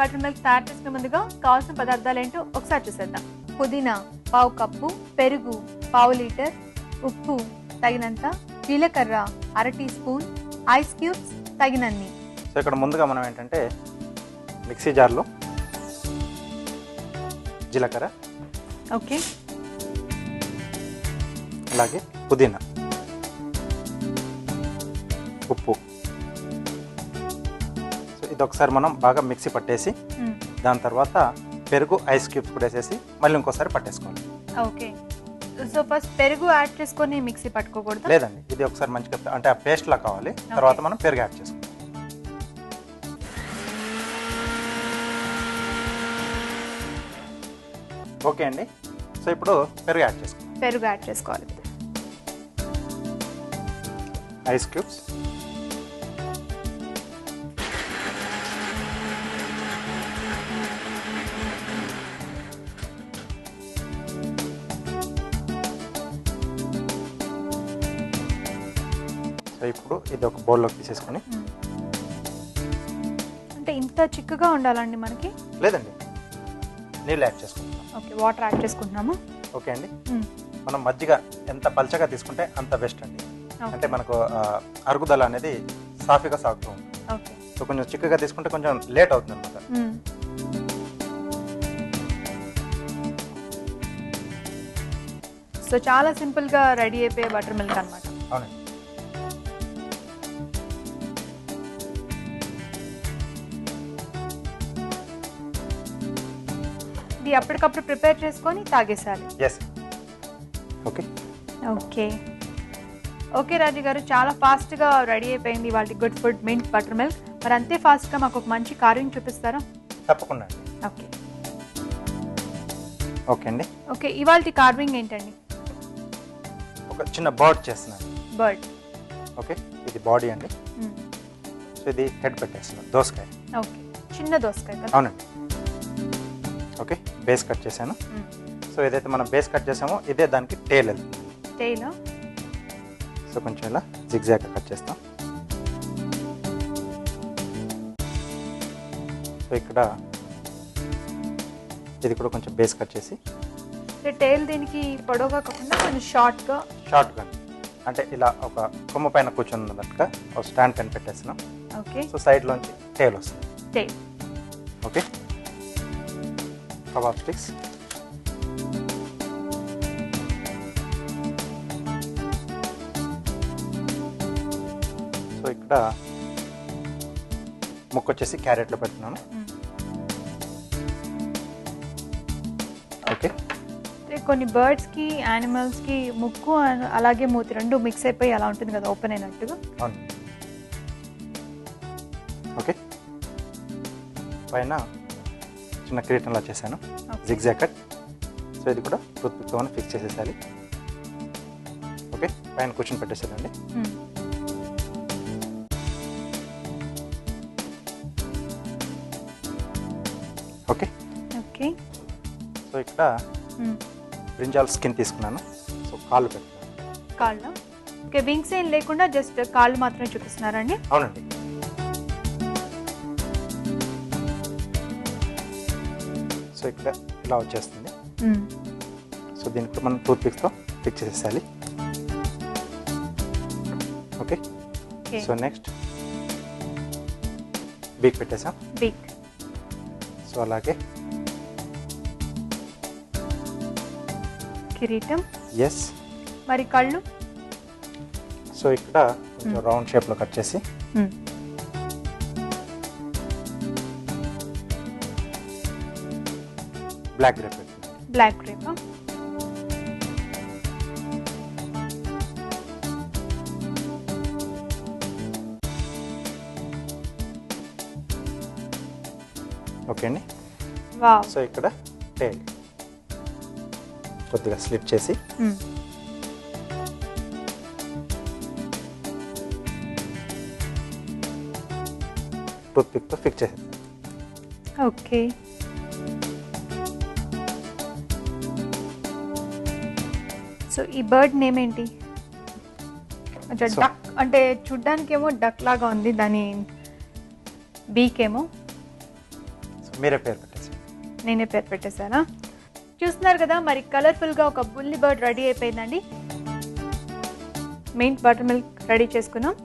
Butter milk తయారు చేసుకునే ముందుగా కావాల్సిన పదార్థాలు ఏంటో ఒకసారి చూసేద్దాం. పుదీనా పావు కప్పు పెరుగు పావు లీటర్ ఉప్పు తగినంత జీలకర్ర అర టీ స్పూన్ ఐస్ క్యూబ్స్ తగినన్ని. సో ఇక్కడ ముందుగా మనం ఏంటంటే మిక్సీ జార్లో జీలకర్ర ఓకే. అలాగే పుదీనా ఉప్పు. ఇది ఒకసారి మనం బాగా మిక్సీ పట్టేసి దాని తర్వాత పెరుగు ఐస్ క్యూబ్స్ కూడా వేసేసి మళ్ళీ ఇంకోసారి పట్టేసుకోవాలి. ఓకే. సో ఫస్ట్ పెరుగు యాడ్ చేసుకొని మిక్సీ పట్టుకోకూడదు? లేదండి ఇది ఒకసారి మంచిగా అంటే ఆ పేస్ట్ లా కావాలి. తర్వాత మనం పెరుగు యాడ్ చేసుకోవాలి. ఓకే అండి. సో ఇప్పుడు పెరుగు యాడ్ చేసుకోవాలి. పెరుగు యాడ్ చేసుకోవాలి. Ice cubes. సో ఇప్పుడు ఇది ఒక బౌల్లోకి తీసేసుకొని. అంటే ఇంత చిక్కగా ఉండాలండి మనకి? లేదండి. నీళ్ళు యాడ్ చేసుకుంటాం ఓకే వాటర్ యాడ్ చేసుకుంటున్నాము? ఓకే అండి. మనం మజ్జిగ ఎంత పల్చగా తీసుకుంటే అంత బెస్ట్ అండి. అంటే మనకు అరుగుదల అనేది సాఫీగా సాగుతూ ఉంటుంది. సో కొంచెం చిక్కగా తీసుకుంటే కొంచెం లేట్ అవుతుంది అనమాట. సో చాలా సింపుల్గా రెడీ అయిపోయే బటర్ మిల్క్ అనమాట అవునండి. ఇది అప్పటికప్పుడు ప్రిపేర్ చేసుకొని తాగేసాలి. Yes okay okay okay Raju garu చాలా ఫాస్ట్గా రెడీ అయిపోయింది వాళ్ళ good food mint butter milk. మరి అంతే ఫాస్ట్గా మాకు ఒక మంచి కార్వింగ్ చూపిస్తారా? తప్పకుండా అండి. ఓకే ఓకే అండి. ఓకే ఇవాళ కార్వింగ్ ఏంటండి? ఒక చిన్న బర్డ్ చేస్తున్నాను. బర్డ్. ఓకే ఇది బాడీ అండి. సో ఇది హెడ్ పెట్టేస్తున్నాను దోసకాయ. ఓకే చిన్న దోసకాయ కదా? అవునండి. ఓకే బేస్ కట్ చేశాను. సో ఏదైతే మనం బేస్ కట్ చేసామో ఇదే దానికి టేల్ వెళ్తుంది టైల్ సో కొంచెం ఇలా జిగ్జాగ్ కట్ చేస్తాం. సో ఇక్కడ ఇది కూడా కొంచెం బేస్ కట్ చేసి. టైల్ దీనికి పొడవుగా కాకుండా కొంచెం షార్ట్గా షార్ట్ గన్ అంటే ఇలా ఒక కొమ్మ పైన కూర్చున్నట్టుగా ఒక స్టాండ్ పైన పెట్టేస్తున్నాం ఓకే. సో సైడ్లోంచి టేల్ వస్తుంది. Tail okay? Kebab sticks so ఇక్కడ ముక్క వచ్చేసి క్యారెట్లో పెడుతున్నాను. ఓకే కొన్ని బర్డ్స్కి యానిమల్స్కి ముక్కు అలాగే మూతి రెండు మిక్స్ అయిపోయి అలా ఉంటుంది కదా ఓపెన్ అయినట్టుగా? అవును. ఓకే పైన చిన్న కిరీటంలా చేశాను. Okay. జిగ్జాగ్ కట్ సో ఇది కూడా టూత్పిక్తో ఫిక్స్ చేసేసాలి. ఓకే పైన కూర్చొని పెట్టేసేదండి. ఓకే. ఓకే. సో ఇక్కడ. బ్రింజాల్ స్కిన్ తీసుకున్నాను. సో కాళ్ళు పెడుతున్నాను కాళ్ళ. ఓకే వింగ్స్ ఏం లేకుండా జస్ట్ కాళ్ళు మాత్రమే చూపిస్తున్నారండి అవునండి. సో ఇక్కడ ఇలా వచ్చేస్తుంది. సో దీనికి మనం టూత్ పిక్స్తో fix చేసేసాలి okay? Okay. So next beak పెట్టేసాం. బిగ్ సో అలాగే. కిరీటం? ఎస్ మరి కళ్ళు? సో ఇక్కడ కొంచెం రౌండ్ షేప్లో కట్ చేసి black grape black grape okay అండి. సో ఇక్కడ టేల్ కొద్దిగా స్లిప్ చేసి. టూత్ పిక్తో ఫిక్స్ చేసేది ఓకే సో ఈ బర్డ్ నేమ్ ఏంటి? డక్ అంటే చూడ్డానికి ఏమో డక్ లాగా ఉంది దాని బీక్ ఏమో మీరే పేరు పెట్టేసి. నేనే పేరు పెట్టేశానా? చూస్తున్నారు కదా మరి కలర్ఫుల్గా ఒక బుల్లి బర్డ్ రెడీ అయిపోయిందండి. మెయిన్ బటర్ మిల్క్ రెడీ చేసుకున్నాం.